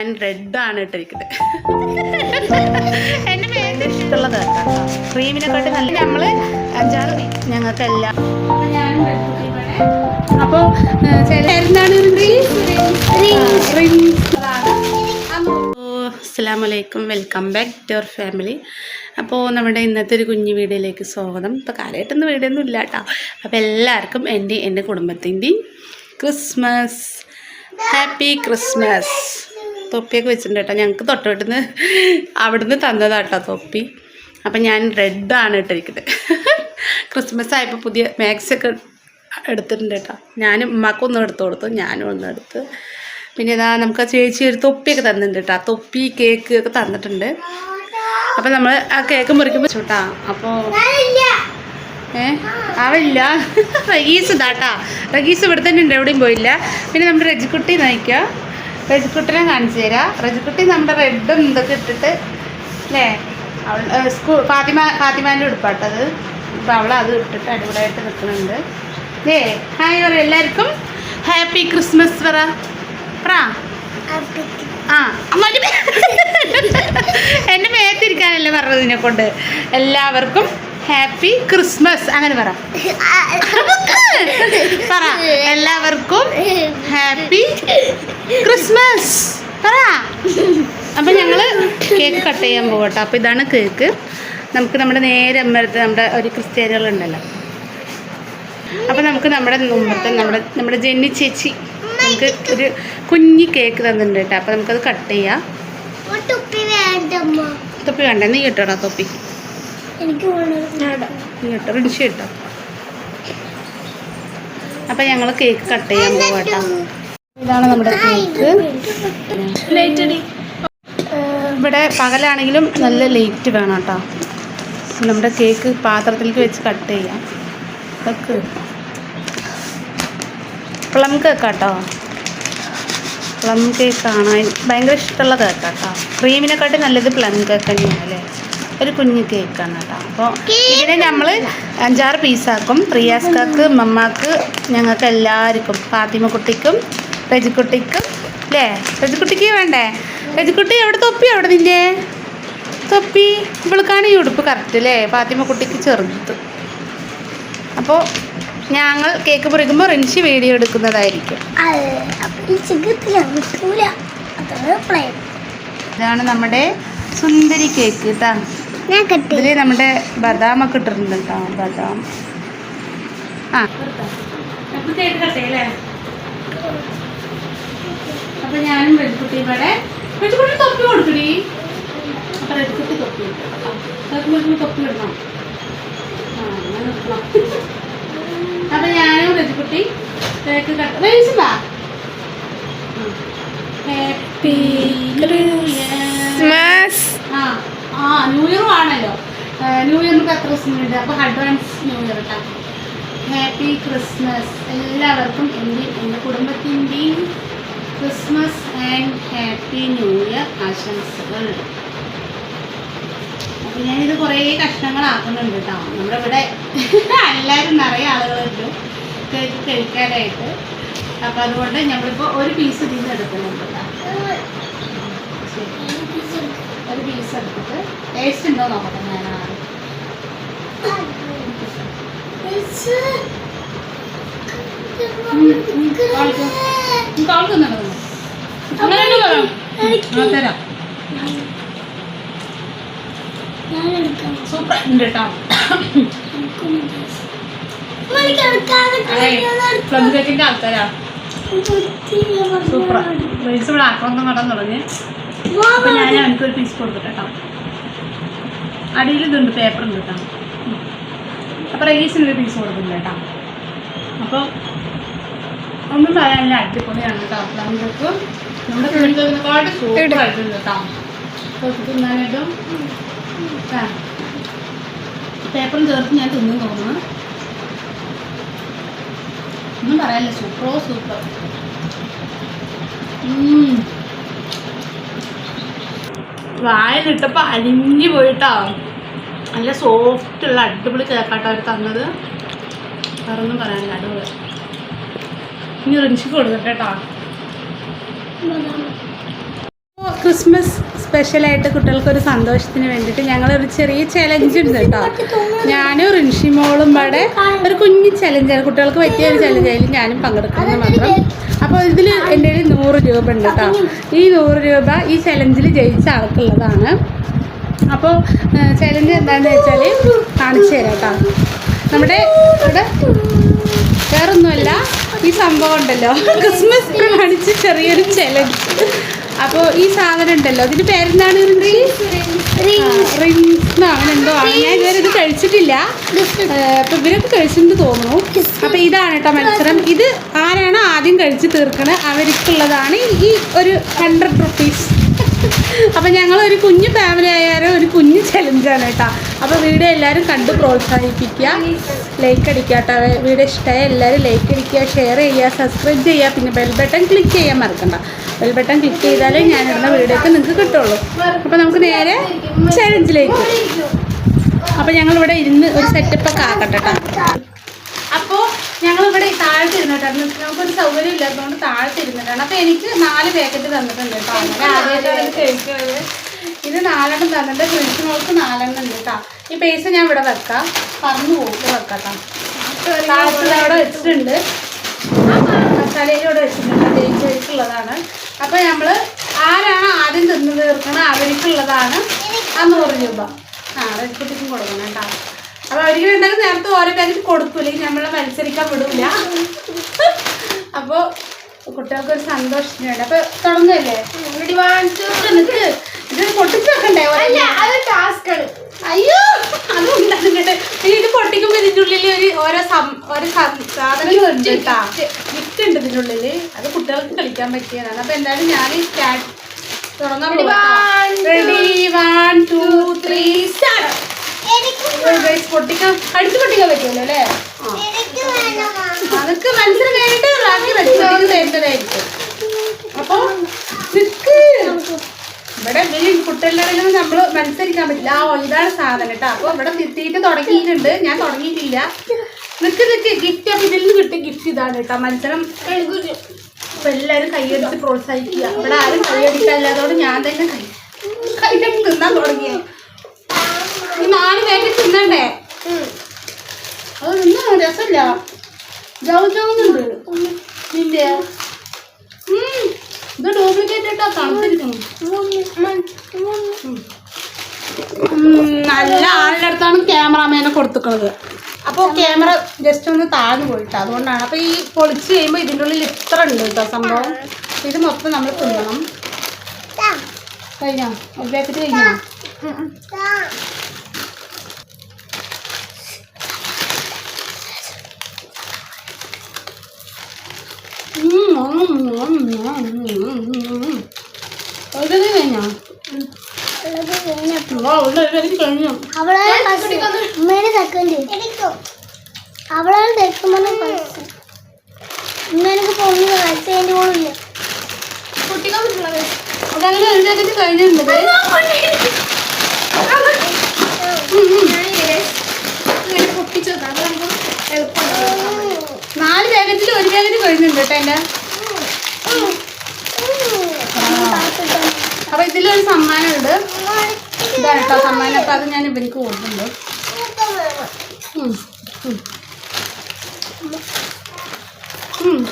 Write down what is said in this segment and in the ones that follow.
ഞാൻ റെഡാണ് ഇട്ടിരിക്കുന്നത്. എന്റെ പേര് ഇഷ്ടമുള്ളത് ക്രീമിനെ ക്രീമിനെക്കാട്ടി നല്ല നമ്മൾ അഞ്ചാറ് ഞങ്ങൾക്കെല്ലാം അപ്പോൾ ചില എന്താണ് അസ്സാം വലൈക്കും welcome back to our family. അപ്പോൾ നമ്മുടെ ഇന്നത്തെ ഒരു കുഞ്ഞു വീഡിയോയിലേക്ക് സ്വാഗതം. ഇപ്പോൾ കാര്യമായിട്ടൊന്നും വീഡിയോ ഒന്നും ഇല്ല കേട്ടോ. അപ്പോൾ എല്ലാവർക്കും എന്റെ എന്റെ കുടുംബത്തിന്റെയും ക്രിസ്മസ്. Happy Christmas. തൊപ്പിയൊക്കെ വെച്ചിട്ടുണ്ട് കേട്ടോ. ഞങ്ങൾക്ക് തൊട്ടുവിട്ടുന്ന് അവിടുന്ന് തന്നതാട്ടോ തൊപ്പി. അപ്പം ഞാൻ റെഡാണ് ഇട്ടിരിക്കുന്നത്. ക്രിസ്മസ് ആയപ്പോൾ പുതിയ മാക്സൊക്കെ എടുത്തിട്ടുണ്ട് കേട്ടോ. ഞാനും ഉമ്മാക്കൊന്നും എടുത്തു കൊടുത്തു ഞാനും ഒന്നും എടുത്ത്. പിന്നെ ഇതാ നമുക്ക് ചേച്ചി ഒരു തൊപ്പിയൊക്കെ തന്നിട്ടുണ്ട് കേട്ടോ. തൊപ്പി കേക്ക് ഒക്കെ തന്നിട്ടുണ്ട്. അപ്പം നമ്മൾ ആ കേക്ക് മുറിക്കുമ്പോൾ ചൂട്ടാ അപ്പോൾ ഏ? ആവില്ല. റഗീസ് ഇതാട്ടാ റഗീസ് ഇവിടെ തന്നെ ഉണ്ട് എവിടെയും പോയില്ല. പിന്നെ നമ്മുടെ രജിക്കുട്ടി നയിക്കുക രജിക്കുട്ടിനെ കാണിച്ചു തരാം. രജിക്കുട്ടി നമ്മുടെ റെഡും ഇതൊക്കെ ഇട്ടിട്ട് അല്ലേ അവൾ സ്കൂൾ ഫാത്തിമ ഫാത്തിമാന്റെ ഉടുപ്പാട്ടത്. അപ്പോൾ അവൾ അത് ഇട്ടിട്ട് അടിപൊളിയായിട്ട് നിൽക്കുന്നുണ്ട്. ഏ ഹായ് പറ എല്ലാവർക്കും. ഹാപ്പി ക്രിസ്മസ് പറ. ആ എന്റെ മേത്തിരിക്കാനല്ലേ പറഞ്ഞതിനെ കൊണ്ട് എല്ലാവർക്കും ഹാപ്പി ക്രിസ്മസ്. അങ്ങനെ പറ. പറ. എല്ലാവർക്കും ഹാപ്പി ക്രിസ്മസ്. പറ. അപ്പം ഞങ്ങൾ കേക്ക് കട്ട് ചെയ്യാൻ പോകട്ടെ. അപ്പോൾ ഇതാണ് കേക്ക്. നമുക്ക് നമ്മുടെ നേരെ അമ്പലത്ത് നമ്മുടെ ഒരു ക്രിസ്ത്യാനികളുണ്ടല്ലോ അപ്പം നമുക്ക് നമ്മുടെ മുമ്പത്തെ നമ്മുടെ നമ്മുടെ ജെന്നി ചേച്ചി നമുക്ക് ഒരു കുഞ്ഞി കേക്ക് തന്നിട്ടുണ്ട് കേട്ടോ. അപ്പം നമുക്കത് കട്ട് ചെയ്യാം. തൊപ്പി വേണ്ട. നീ കേട്ടോടാ തൊപ്പി. എനിക്ക് കിട്ടോ റിൻഷി കിട്ടോ. അപ്പം ഞങ്ങൾ കേക്ക് കട്ട് ചെയ്യാൻ പോകട്ടോ ഇതാണ് നമ്മുടെ കേക്ക് ഇവിടെ പകലാണെങ്കിലും നല്ല ലേറ്റ് വേണം കേട്ടോ. നമ്മുടെ കേക്ക് പാത്രത്തിലേക്ക് വെച്ച് കട്ട് ചെയ്യാം. കേക്ക് പ്ലം കേക്ക് കേട്ടോ പ്ലം കേക്കാണ് ഭയങ്കര ഇഷ്ടമുള്ള കേക്ക് കേട്ടോ ക്രീമിനെക്കാട്ടി നല്ലത് പ്ലം കേക്ക് തന്നെയാണ് അല്ലേ? ഒരു കുഞ്ഞു കേക്കാണ് കേട്ടോ. അപ്പോൾ ഇതിനെ നമ്മൾ അഞ്ചാറ് പീസാക്കും പ്രിയാസ്കാക്ക് മമ്മാക്ക് ഞങ്ങൾക്ക് എല്ലാവർക്കും ഫാത്തിമക്കുട്ടിക്കും രജിക്കുട്ടിക്കും അല്ലേ രജിക്കുട്ടിക്ക് വേണ്ടേ? രജിക്കുട്ടി എവിടെ തൊപ്പി? എവിടെ നിന്റെ തൊപ്പി? ഇവൾക്കാണ് ഈ ഉടുപ്പ് കറക്റ്റ് അല്ലേ ഫാത്തിമക്കുട്ടിക്ക് ചെറുത്. അപ്പോൾ ഞങ്ങൾ കേക്ക് പൊറിക്കുമ്പോൾ റിൻഷി വീഡിയോ എടുക്കുന്നതായിരിക്കും. ഇതാണ് നമ്മുടെ സുന്ദരി കേക്ക് കട്ടി ഇതിൽ നമ്മുടെ ബദാം ഒക്കെ ഇട്ടിട്ടുണ്ട് കേട്ടോ ബദാം. ആ. അപ്പൊ ഞാനും വെജിക്കുട്ടി ഇവിടെ. തൊപ്പി കൊടുക്കടി. അപ്പൊ തൊപ്പി തൊപ്പി ഇടണം. അപ്പൊ ഞാനും Rajikutty cake cut happy Christmas ആ. ആ ന്യൂ ഇയറും ആണല്ലോ. ന്യൂ ഇയറിന് എത്ര ദിവസം ഉണ്ട്? അപ്പോൾ അഡ്വാൻസ് ന്യൂ ഇയർ കേട്ടോ ഹാപ്പി ക്രിസ്മസ് എല്ലാവർക്കും എന്റെ എന്റെ കുടുംബത്തിന്റെയും Christmas and happy new year ആശംസകൾ. അപ്പം ഞാനിത് കുറേ കഷ്ണങ്ങളാക്കുന്നുണ്ട് കേട്ടോ നമ്മുടെ ഇവിടെ എല്ലാവരും നിറയെ ആളുകളുണ്ട്. കഴിക്കാനായിട്ട്. അപ്പം അതുകൊണ്ട് നമ്മളിപ്പോൾ ഒരു പീസ് ഇതിൽ നിന്ന് എടുക്കുന്നുണ്ട് കേട്ടോ ഒരു പീസ് എടുത്തിട്ട് ടേസ്റ്റ് ഉണ്ടോ നോക്കട്ടെ ഞാൻ സൂപ്പർ ഉണ്ട് കേട്ടോ പ്ലം കേക്കിന്റെ ആൾക്കാരാ സൂപ്പർ റൈസ് ഇവിടെ ആക്രമണം നടന്നു തുടങ്ങി അപ്പം ഞാൻ പീസ് കൊടുത്തിട്ടോ അടിയിൽ ഇതുണ്ട് പേപ്പർ ഉണ്ട് കേട്ടോ. അപ്പോൾ റൈസിന് ഒരു പീസ് കൊടുക്കുന്നുണ്ട് കേട്ടോ. അപ്പോൾ ഒന്നും പറയാനില്ല അടിപൊളിയാണ് കേട്ടോ. നമുക്ക് നമ്മുടെ ആയിട്ടുണ്ട് കേട്ടോ. തിന്നാനായിട്ടും പേപ്പറും ചേർത്ത് ഞാൻ തിന്നു തോന്നുന്നു. ഒന്നും പറയാനില്ല സൂപ്പറോ സൂപ്പർ വായലിട്ടപ്പോൾ അലിഞ്ഞു പോയിട്ടാ. നല്ല സോഫ്റ്റ് ഉള്ള അടിപൊളി കേക്കാട്ടോ അവർ തന്നത്. വേറൊന്നും പറയാനില്ല അടിപൊളി. ഇനി ഒരു കൊടുക്കട്ടെ കേട്ടോ. ക്രിസ്മസ് സ്പെഷ്യലായിട്ട് കുട്ടികൾക്കൊരു സന്തോഷത്തിന് വേണ്ടിയിട്ട് ഞങ്ങളൊരു ചെറിയ ചലഞ്ച് ഉണ്ട് കേട്ടോ. ഞാനും റിൻഷിമോളും പാടെ ഒരു കുഞ്ഞു ചലഞ്ചാണ് കുട്ടികൾക്ക് പറ്റിയ ഒരു ചലഞ്ചായാലും ഞാനും പങ്കെടുക്കുന്നത് മാത്രം. അപ്പോൾ ഇതിൽ എന്റെ കയ്യിൽ നൂറ് രൂപ ഉണ്ട് കേട്ടോ ഈ നൂറ് രൂപ ഈ ചലഞ്ചിൽ ജയിച്ച ആൾക്കുള്ളതാണ്. അപ്പോൾ ചലഞ്ച് എന്താണെന്ന് വെച്ചാൽ കാണിച്ചു തരാം കേട്ടോ നമ്മുടെ ഇവിടെ വേറൊന്നുമല്ല ഈ സംഭവം ഉണ്ടല്ലോ. ക്രിസ്മസ് കാണിച്ച് ചെറിയൊരു ചലഞ്ച് അപ്പോൾ ഈ സാധനം ഉണ്ടല്ലോ. ഇതിന്റെ പേരെന്താണ് അങ്ങനെ എന്തോ ആണ്. ഞാൻ ഇതുവരെ ഇത് കഴിച്ചിട്ടില്ല. അപ്പൊ ഇവരൊക്കെ കഴിച്ചിട്ടുണ്ട് തോന്നുന്നു. അപ്പോൾ ഇതാണ് കേട്ടോ മത്സരം. ഇത് ആരാണ് ആദ്യം കഴിച്ച് തീർക്കണത് അവർക്കുള്ളതാണ് ഈ ഒരു ഹൺഡ്രഡ് റുപ്പീസ് അപ്പം ഞങ്ങൾ ഒരു കുഞ്ഞു ഫാമിലി ആയാലും ഒരു കുഞ്ഞു ചലഞ്ചാണ് കേട്ടോ. അപ്പോൾ വീഡിയോ എല്ലാവരും കണ്ട് പ്രോത്സാഹിപ്പിക്കുക. ലൈക്ക് അടിക്കുക കേട്ടോ. വീഡിയോ ഇഷ്ടമായ എല്ലാവരും ലൈക്ക് അടിക്കുക ഷെയർ ചെയ്യുക സബ്സ്ക്രൈബ് ചെയ്യുക. പിന്നെ ബെൽ ബട്ടൺ ക്ലിക്ക് ചെയ്യാൻ മറക്കണ്ട. ബെൽ ബട്ടൺ ക്ലിക്ക് ചെയ്താലേ ഞാൻ ഞാനിടുന്ന വീഡിയോക്ക് നിങ്ങൾക്ക് കിട്ടുള്ളൂ. അപ്പോൾ നമുക്ക് നേരെ ചലഞ്ചിലേക്ക് അപ്പോൾ ഞങ്ങളിവിടെ ഇരുന്ന് ഒരു സെറ്റപ്പ് ഒക്കെ ആക്കട്ടെ കേട്ടോ അപ്പോൾ ഞങ്ങളിവിടെ താഴത്ത് ഇരുന്നിട്ടാണ് നമുക്കൊരു സൗകര്യം ഇല്ലാത്തതുകൊണ്ട് താഴത്ത് ഇരുന്നിട്ടാണ്. അപ്പോൾ എനിക്ക് നാല് പാക്കറ്റ് തന്നിട്ടുണ്ട് കേട്ടോ അങ്ങനെ ഇത് നാലെണ്ണം തന്നിട്ട് ഫ്രിഡ്ജ് നോക്ക് നാലെണ്ണം ഉണ്ട് കേട്ടോ ഈ പേസ് ഞാൻ ഇവിടെ വെക്കാം. പറഞ്ഞു പോകും വെക്കാം കേട്ടോ അവിടെ വെച്ചിട്ടുണ്ട്. മസാലയിൽ ഇവിടെ വെച്ചിട്ടുണ്ട്. ജയിച്ചവർക്കുള്ളതാണ് അപ്പോൾ നമ്മൾ ആരാണ് ആദ്യം തിന്ന് തീർക്കണം അവർക്കുള്ളതാണ് ആ നൂറ് രൂപ ആ റെഡ്കുട്ടിക്കും കൊടുക്കണം കേട്ടോ. അപ്പോൾ അവർക്ക് വേണ്ടത് നേരത്തെ ഓരോ പാക്കറ്റ് കൊടുക്കൂലേ. നമ്മളെ മത്സരിക്കാൻ വിടൂല. അപ്പോൾ കുട്ടികൾക്ക് ഒരു സന്തോഷത്തിന് വേണ്ടി അപ്പോൾ തുടങ്ങല്ലേ നിനക്ക് ഇത് പൊട്ടിച്ച് വെക്കണ്ടേ ഒരെണ്ണം? അയ്യോ അത് ഉണ്ടാകുന്നുണ്ട് ഇത് പൊട്ടിക്കുമ്പോ ഇതിന്റെ ഉള്ളിൽ ഒരു ഓരോ ഓരോ സം- ഉണ്ട് കേട്ടാ. ഗിഫ്റ്റ് ഉണ്ട് ഇതിന്റെ ഉള്ളിൽ. അത് കുട്ടികൾക്ക് കളിക്കാൻ പറ്റിയതാണ്. അപ്പൊ എന്തായാലും ഞാൻ സ്റ്റാർട്ട് തുടങ്ങാൻ ready one two three start പൊട്ടിക്കാൻ അടിച്ചു പൊട്ടിക്കാൻ പറ്റുമല്ലോ അല്ലേ? അതൊക്കെ മത്സരം കഴിഞ്ഞിട്ട് ബാക്കി വെച്ചത് തരുന്നതായിരിക്കും അപ്പൊ ഇവിടെ എന്തെങ്കിലും കുട്ടികളുടെ നമ്മൾ മത്സരിക്കാൻ പറ്റില്ല. ആ ഇതാണ് സാധനം കേട്ടോ. അപ്പൊ ഇവിടെ നിർത്തിയിട്ട് തുടങ്ങിയിട്ടുണ്ട്. ഞാൻ തുടങ്ങിയിട്ടില്ല. നിൽക്ക് നിൽക്ക് ഗിഫ്റ്റ് അപ്പൊ ഇതിൽ നിന്ന് കിട്ടിയ ഗിഫ്റ്റ് ഇതാണ് കേട്ടോ. മത്സരം അപ്പൊ എല്ലാവരും കൈയടിച്ച് പ്രോത്സാഹിക്കുക ഇവിടെ ആരും കൈയടിക്കാല്ലാതോട് ഞാൻ തന്നെ കൈ കൈ തിന്നാൻ തുടങ്ങിയേ. ഈ നാല് പേര് തിന്നണ്ടേ? അത് തിന്നാ രസമില്ല. ജൗ ജൗന്നുണ്ട് നിന്റെ നല്ല ആളുടെ അടുത്താണ് ക്യാമറാമാനെ കൊടുത്തിട്ടുള്ളത് അപ്പോൾ ക്യാമറ ജസ്റ്റ് ഒന്ന് താഴ്ന്നു പോയിട്ട് അതുകൊണ്ടാണ്. അപ്പോൾ ഈ പൊളിച്ച് കഴിയുമ്പോൾ ഇതിന്റെ ഉള്ളിൽ ഇത്ര ഉണ്ട് കേട്ടോ സംഭവം. ഇത് മൊത്തം നമ്മൾ തിന്നണം. കഴിഞ്ഞോ? ഒരു പാക്കറ്റ് കഴിഞ്ഞോ? ഒരു കഴിഞ്ഞോ അവളെ ഉമ്മേനെ സെക്കൻഡ് അവളാണ് തെക്കുമ്പോൾ ഉമ്മേനക്ക് പൊങ്ങി കളിച്ചതിന്റെ കൂടില്ല അതങ്ങനെ ഒരു പാക്കറ്റ് കഴിഞ്ഞിട്ടുണ്ട് നാല് പാക്കറ്റിൽ ഒരു പാക്കറ്റ് കഴിഞ്ഞിട്ടുണ്ട് കേട്ടോ എന്റെ. അപ്പൊ ഇതിലൊരു സമ്മാനം ഉണ്ട് ഇതായിട്ടോ സമ്മാനം അപ്പൊ അത് ഞാൻ ഇവർക്ക് കൊടുക്കുന്നുണ്ട്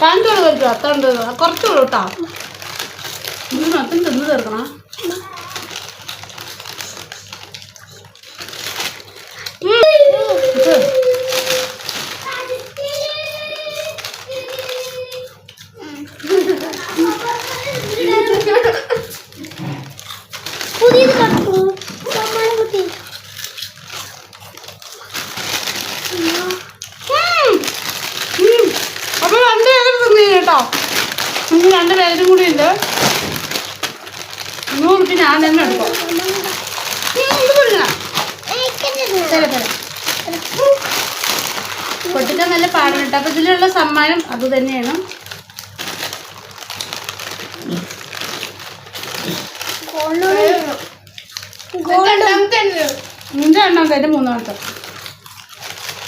കാണിച്ചോളൂ കഴിച്ചു അത്ര ഉണ്ട് കുറച്ചുള്ളൂ കേട്ടോ. ഇത് തിന്ന് തീർക്കണം ഉം. ഇത്. പുതിയത് കണ്ടു സമ്മാനം കുട്ടി ഉം. ഉം. അപ്പൊ രണ്ട് പേരും തിന്നു കേട്ടോ ഇനി രണ്ട് പേരും കൂടി ഉണ്ട് നൂറ് റുപ്യ ഞാൻ തന്നെ എടുക്കും ഉം, ഇത് കൊടുക്കണം തരാം, തരാം. പൊട്ടിക്കാൻ നല്ല പാടാണ് കേട്ടോ. അപ്പം ഇതിലുള്ള സമ്മാനം അത് തന്നെയാണ്. നിന്റെ എന്റെ മൂന്നാമത്തെ.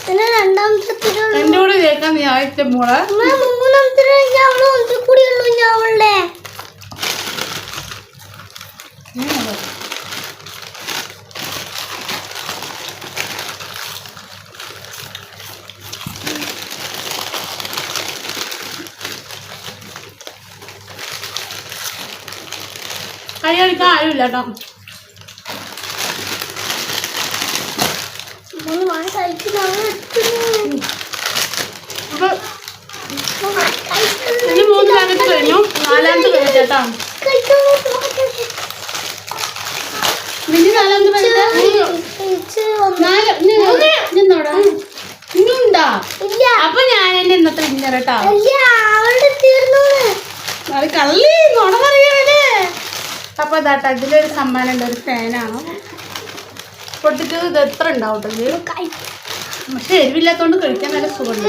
പിന്നെ രണ്ടാമത്തെ തിരുവള്ള എന്റെ കൂടെ കേൾക്കാൻ നീ ആദ്യത്തെ മോളെ. മൂന്നാമത്തെ അവൾ ഒന്നിൽ കൂടിയുള്ളൂ ഞാൻ അവളുടെ. കൈ കഴിക്കാൻ ആരുമില്ല കേട്ടോ ഇനി മൂന്ന് പാക്കറ്റ് കഴിഞ്ഞു. നാലാമത്തെ പാക്കറ്റ് കേട്ടോ നിന്റെ നാലാമത്തെ പാക്കറ്റ് നിന്നോടാ. ഇന്നുണ്ടാ അപ്പൊ ഞാൻ എന്നെ ഇന്നത്തെ വിന്നർ കേട്ടോ ഇല്ല അവളുടെ തീർന്നു അത് കള്ളി നുണ പറയാനേ അപ്പൊ ഇതാട്ടോ ഇതിലൊരു സമ്മാനം ഉണ്ട് ഒരു ഫാനാണ്. പൊട്ടിട്ട് ഇത് എത്ര ഉണ്ടാവും കേട്ടോ പക്ഷെ എരിവില്ലാത്തോണ്ട് കഴിക്കാൻ നല്ല സുഖമുണ്ട്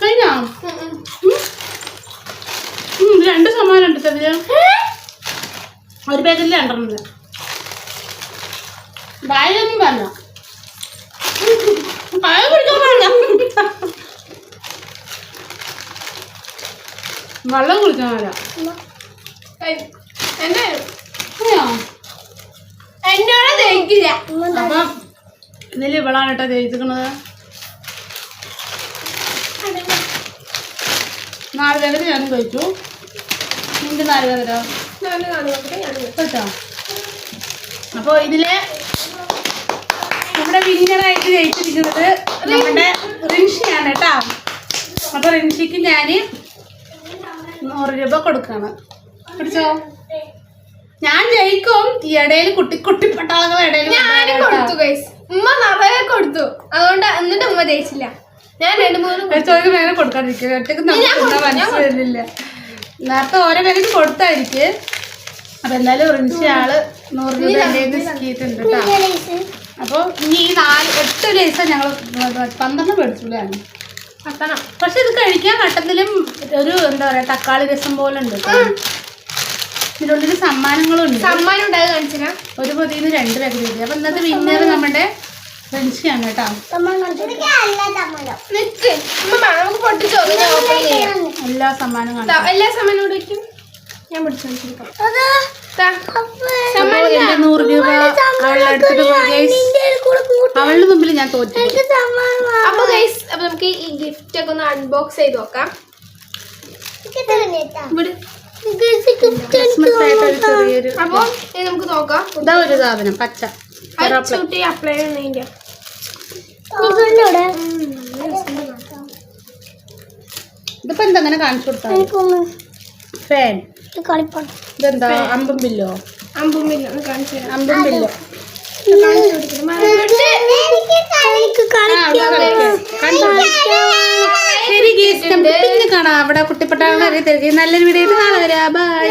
കഴിഞ്ഞോ? രണ്ട് സമ്മാനം ഉണ്ട് ചെറിയ. ഒരു പേജിൽ രണ്ടെണ്ണം വായൊന്നും പറഞ്ഞ വെള്ളം അയ്യോ. എന്നോട് കഴിക്കില്ല അപ്പം ഇതിൽ ഇവളാണ് കേട്ടോ നാല് പേക്കറ്റ് ഞാനും കഴിച്ചു. നിന്റെ നാല് കേട്ടോ? അപ്പോൾ ഇതിൽ നമ്മുടെ വിന്നറായിട്ട് ജയിച്ചിരിക്കുന്നത് നമ്മുടെ റിൻഷിയാണ് കേട്ടോ. അപ്പോൾ റിൻഷിക്ക് ഞാൻ നൂറ് രൂപ കൊടുക്കാണ്. പിടിച്ചോ? ഞാൻ ജയിക്കും. ഈ ഇടയിൽ കുട്ടി കുട്ടി ഇടയിൽ ഞാനും കൊടുത്തു ഗൈസ് ഉമ്മ നിറയെ കൊടുത്തു. അതുകൊണ്ട് എന്നിട്ട് ഉമ്മ ജയിച്ചില്ല. ഞാൻ രണ്ട് മൂന്ന് വേറെ കൊടുക്കാതിരിക്കും. ഒറ്റയ്ക്ക് മനസ്സിലില്ല വരുന്നില്ല നേരത്തെ ഓരോ പേർക്ക് കൊടുത്തായിരിക്കും. അപ്പൊ എന്തായാലും റിൻഷി ആൾ നൂറ് രൂപ അപ്പൊ സ്കീറ്റുണ്ട് കേട്ടോ അപ്പോൾ ഇനി ഈ നാല് എട്ട് ലേസ ഞങ്ങൾ പന്ത്രണ്ട് മേടിച്ചില്ലാണ് പക്ഷെ ഇത് കഴിക്കാൻ ഘട്ടത്തിലും ഒരു എന്താ പറയാ തക്കാളി രസം പോലെ ഉണ്ട്. ഇതിനുള്ളിൽ സമ്മാനങ്ങളും സമ്മാനം ഉണ്ടായത് കാണിച്ചാ ഒരു പൊതിന്ന് രണ്ട് പേര് കിട്ടി. അപ്പൊ ഇന്നത്തെ വിന്നർ നമ്മുടെ ഫ്രണ്ട്സിയാണ് കേട്ടോ. എല്ലാ സമ്മാനവും ദാ, എല്ലാ സമ്മാനം ഇവിടെ വയ്ക്കും ഞാൻ പിടിച്ചു നൂറ് രൂപ അവളുടെ അടുത്തിട്ട് മുമ്പിൽ ഞാൻ തോറ്റു അപ്പൊ ഗൈസ് അപ്പൊ നമുക്ക് ഈ ഗിഫ്റ്റ് ഒക്കെ ഒന്ന് അൺബോക്സ് ചെയ്ത് നോക്കാം. അപ്പൊ നമുക്ക് നോക്കാം. ഇതാ ഒരു സാധനം പച്ച. അപ്ലൈ ചെയ്യുന്നതിന്റെ ഇതിപ്പോ എന്താ അങ്ങനെ കാണിച്ചു കൊടുത്താൽ ഫാൻ കളിപ്പാണ്. ഇതെന്താ? അമ്പും ബില്ലോ കാണിച്ചു അമ്പും ബില്ലോ? ശരി ഗീസ് നമുക്ക് പിന്നെ കാണാം. അവിടെ കുട്ടിപ്പട്ടാളെ അറിയത്തില്ല? നല്ലൊരു വീഡിയോ നാളെ വരാ. ബൈ